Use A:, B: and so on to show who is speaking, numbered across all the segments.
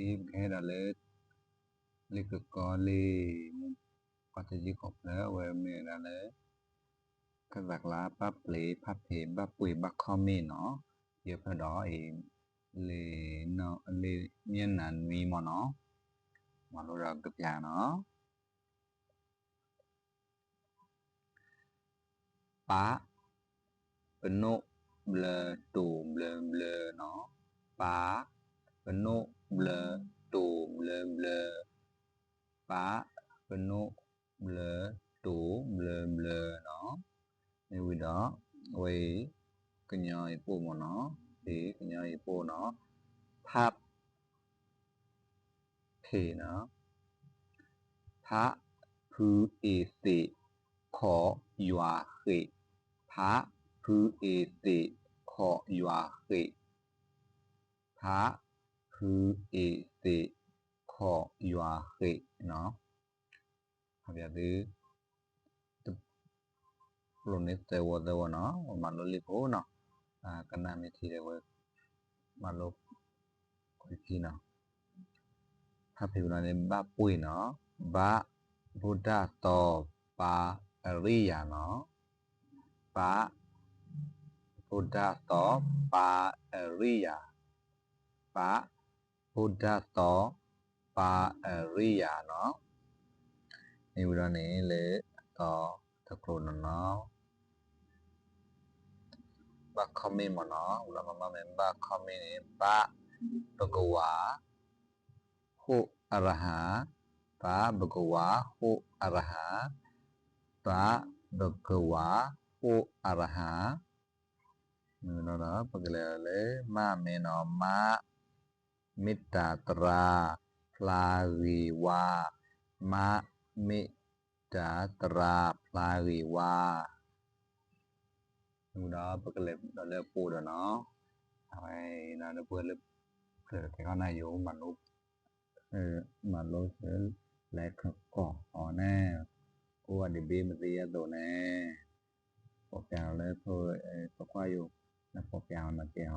A: if ให้ delete ลิกกอร์ลีก็จะยิกบแล้วเวเมอะไรก็หลักลาปับเลยพับเพปับปุ๋ยบักคอมเมเนาะเยอะพอดอเองเลเนาะเลเมียนนันมีมอเนาะมาเรากึบยาเนาะปะเป็นโนเบลตูมเบลเบลเนาะปะเป็นโน อปลุนิสเตวเดวเนาะมันลุลิโพเนาะอ่ากันนามิทีเดวมันลุคุยพีเนาะถ้าผิวนั้นบ้าปุ้ยเนาะบ้าบุตรต่อปาอริยาเนาะปะพุทธโตปาอริยาปะ พุทธโตปาอริยาเนาะนี่วิธีนี้เลยต่อตะกรุนเนาะบักคอมมิมเนาะเรามาเมนบัก ဘုဒ္ဓတောပါရိယာနောနေပြီးတော့နေလေတော့တကရနနောဘခမေမနောဥလမမမေဘခမေနေပဘဂဝါဟုအရဟပဘဂဝါဟုအရဟပဘဂဝါဟုအရဟနော်နော်ပကလေလေမမေနောမ มิตาตราพลารีวา มะมิตาตราพลารีวาดูดอปกเล็บเราเล็บปูดอเนาะทำไมนาเดเพื่อนเล็บเกิดแค่ก็นายอยู่มันลุกเออมันลุกเสร็จแล้วก็อ๋อแน่กูว่าดีบีมันเรียดโดนแน่ปกแก้วเลยเพื่อปกวายอยู่นะปกแก้วนเกี่ยว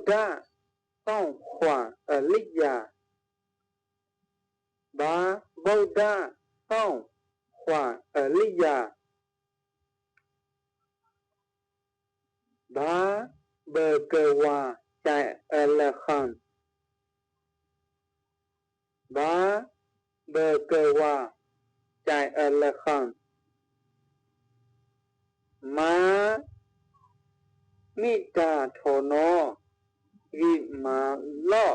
B: 家动画呃利亚，把布达动画呃利亚，把布格瓦在呃勒汉，把布格瓦在呃勒汉，马。มิตาโทโน วิมาลอ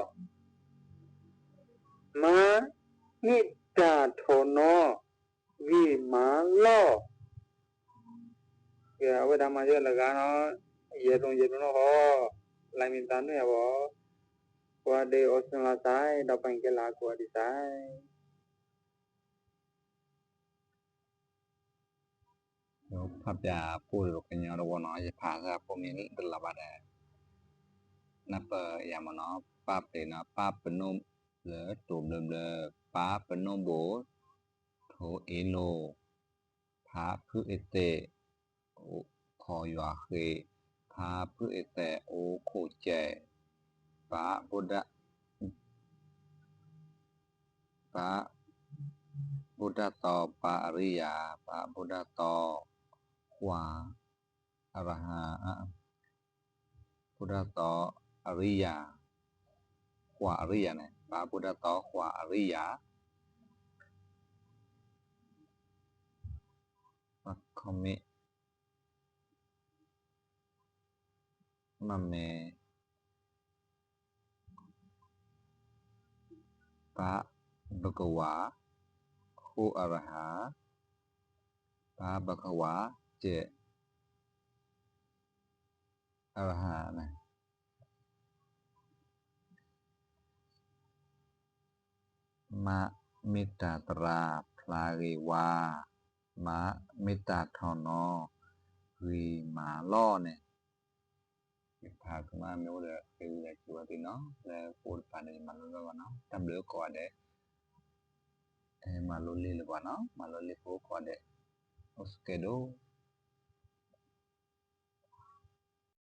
B: มาหิตาโทโนวิมาลอแกเอาไว้ทำมาเยอะละกันเนาะเยอะตรงเยอะตรงเนาะลายมินตันเนี่ยบอกว่าเดออสมายดอกปังเกลากว่าดีไซ
A: yo papya pul kenya ro wono ye pha sa pomil de la bada นับเปอย่ามาเนาะป้าเป็นนะป้าเป็นนมเหลือตัวเดิมเบลป้าเป็นนมโบโทเอโนพาพื่อเอเตโอคอยาเคพาพื่อเอเตโอโคเจป้าบุดะป้าบุดะต่อปาริยาป้าบุดะต่อขวาอรหาพุทธะ อริยาขวาอริยาเนี่ยปาพุทธต่อขวาอริยามัคคมิมัมเมปะบกวาคูอรหาปะบกวาเจอรหานะ မမေတ္တာတရာဖလာရေဝါမမေတ္တာထောင်းနောရီမာလောနဲ့ဒီဖာကမမျိုးတဲ့ပြေးတဲ့ကျူတယ်နော်လဲပို့ပါနေမှာလို့တော့နော်တမ်ဘလကောတဲ့အဲမလိုလေးလောနော်မလိုလေးပို့ကောတဲ့ oskedo